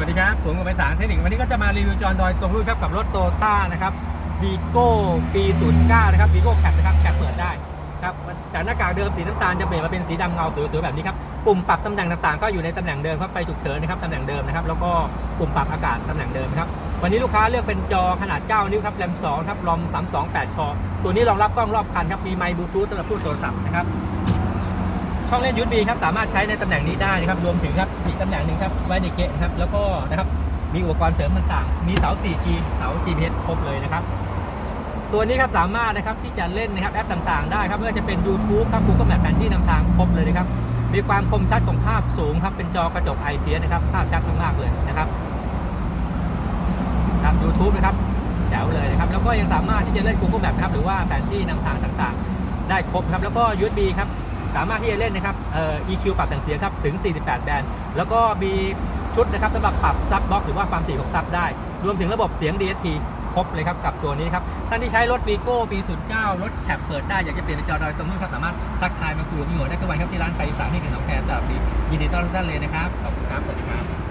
วัสดีครับผมกับไปสารเทคนิควันนี้ก็จะมารีวิวจอดอยตรงรุ่นครับกับรถโตต้านะครับวีโก้ปี09นะครับวีโก้แคปนะครับแคปเปิดได้ครับจากหน้ากากเดิมสีน้ำตาลจะเปลี่ยนมาเป็นสีดำเงาสวยๆแบบนี้ครับปุ่มปรับตำแหน่งต่างๆ ก็อยู่ในตำแหน่งเดิมครับไฟฉุกเฉินนะครับตำแหน่งเดิมนะครับแล้วก็ปุ่มปรับอากาศตำแหน่งเดิมครับวันนี้ลูกค้าเลือกเป็นจอขนาด 9 นิ้วครับแรม2ครับรอม328คอตัวนี้รองรับกล้องรอบคันครับมีไมค์บลูทูธสำหรับพูดโทรศัพท์นะครับ ช่องเล่น USB ครับสามารถใช้ในตำแหน่งนี้ได้นะครับรวมถึงครับอีกตำแหน่งหนึ่งครับไว้ในเกะครับแล้วก็นะครับมีอุปกรณ์เสริมต่างๆ มีเสา 4G เสา GPS ครบเลยนะครับ ตัวนี้ครับสามารถนะครับที่จะเล่นนะครับแอปต่างๆ ได้ครับไม่ว่าจะเป็น YouTube ครับ Google Map แผนที่นำทางครบเลยนะครับ มีความคมชัดของภาพสูงครับ เป็นจอกระจก IPS นะครับ ภาพชัดมากๆเลยนะครับครับ YouTube นะครับแจ๋วเลยนะครับ แล้วก็ยังสามารถที่จะเล่น Google Map ครับหรือว่าแผนที่นำทางต่างๆ ได้ครบครับ แล้วก็ USB ครับ สามารถที่จะเล่นนะครับเอ่อ EQ ปรับแต่งเสียงครับถึง 48 แบนด์แล้วก็มีชุดนะครับสำหรับปรับซับบล็อกหรือว่าความถี่ของซับได้ รวมถึงระบบเสียง DSP ครบเลยครับกับตัวนี้ครับท่านที่ใช้รถ v ีโก้ปี09 รถแคปเปิดได้ อยากจะเปลี่ยนเป็นจอดอยตรงนู้นครับสามารถทักทายมาคุยกับพี่หมวยได้ทุกวันครับที่ร้านไฟสามที่เกิดน้องแคร์ตลาดดียินดีต้อนรับท่านเลยนะครับขอบคุณครับสวัสดีครับ